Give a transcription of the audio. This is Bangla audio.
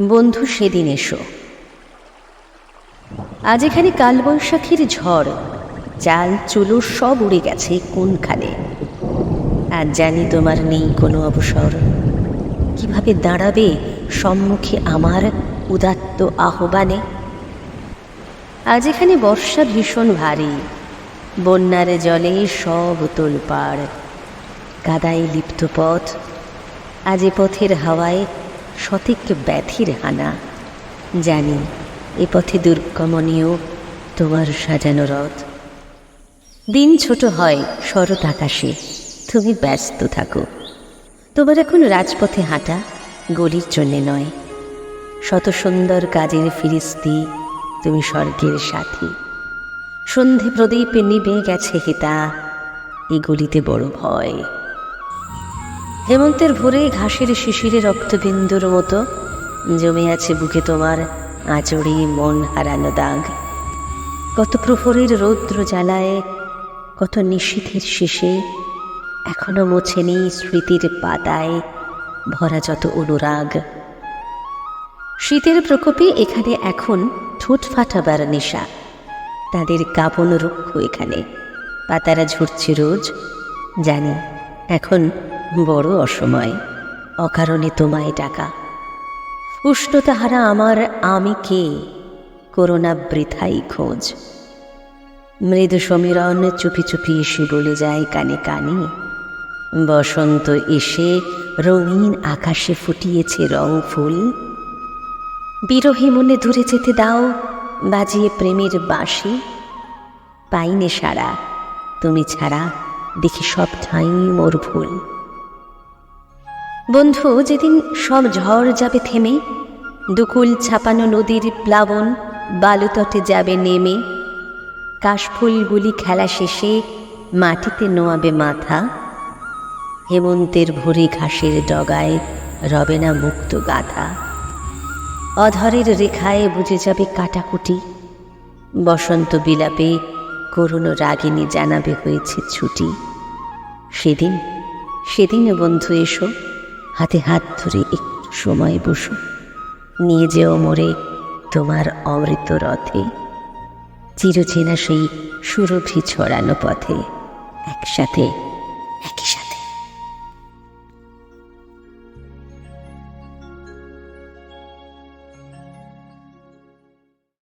বন্ধু সেদিন এসো। আজ এখানে কালবৈশাখীর ঝড়। চাল চুলো সব উড়ে গেছে কোনখানে? আজ জানি তোমার নেই কোনো অবসর। কীভাবে দাঁড়াবে সম্মুখে আমার উদাত্ত আহ্বানে? আজ এখানে বর্ষা ভীষণ ভারী। বন্যার জলে সব তোলপাড় কাদায় লিপ্ত পথ। আজ পথের হাওয়ায় সঠিক ব্যাধির হানা জানি, এ পথে দুর্গমনীয় তোমার সাজানো রথ। দিন ছোট হয়, শরৎ আকাশে। তুমি ব্যস্ত থাকো। তোমার এখন রাজপথে হাঁটা গলির জন্যে নয়। শত সুন্দর কাজের ফিরিস্তি তুমি স্বর্গের সাথী। সন্ধে প্রদীপে নিবে গেছে হিতা, এগুলিতে বড় ভয়। হেমন্তের ভোরে ঘাসের শিশিরে রক্তবিন্দুর মতো জমে আছে বুকে তোমার আঁচড়ে মন হারানো দাগ। কত প্রহরের রৌদ্র জ্বালায়, কত নিশীথের শেষে এখনও মোছেনি স্মৃতির পাতায় ভরা যত অনুরাগ। শীতের প্রকোপে এখানে এখন ঠোঁট ফাটাবার নেশা, তাদের কাঁপন রুক্ষ এখানে, পাতারা ঝরছে রোজ, জানি এখন বড় অসময়। অকারণে তোমায় ডাকা। উষ্ণতা হারা আমার আমি কে? করোনা বৃথাই খোঁজ। মৃদু সমীরণ চুপি চুপি এসে বলে যায় কানে কানে, বসন্ত এসে রঙিন আকাশে ফুটিয়েছে রং ফুল। বিরহী মনে দূরে যেতে দাও, বাজিয়ে প্রেমের বাঁশি। পাইনে সারা, তুমি ছাড়া দেখি সব ঠাঁই মোর ভুল। বন্ধু, যেদিন সব ঝড় যাবে থেমে, দুকুল ছাপানো নদীর প্লাবন বালুতটে যাবে নেমে, কাশফুলগুলি খেলা শেষে মাটিতে নোয়াবে মাথা, হেমন্তের ভুরি ঘাসের ডগায় রবে না মুক্ত গাথা অধরের রেখায় বুঝে যাবে কাটাকুটি, বসন্ত বিলাপে করুণ রাগিনী জানাবে হয়েছে ছুটি। সেদিন সেদিন বন্ধু এসো। হাতে হাত ধরে একটু সময় বসু। নিয়ে যেও মোরে তোমার অমৃত রথে, চিরচেনা সেই সুরভি ছড়ানো পথে একসাথে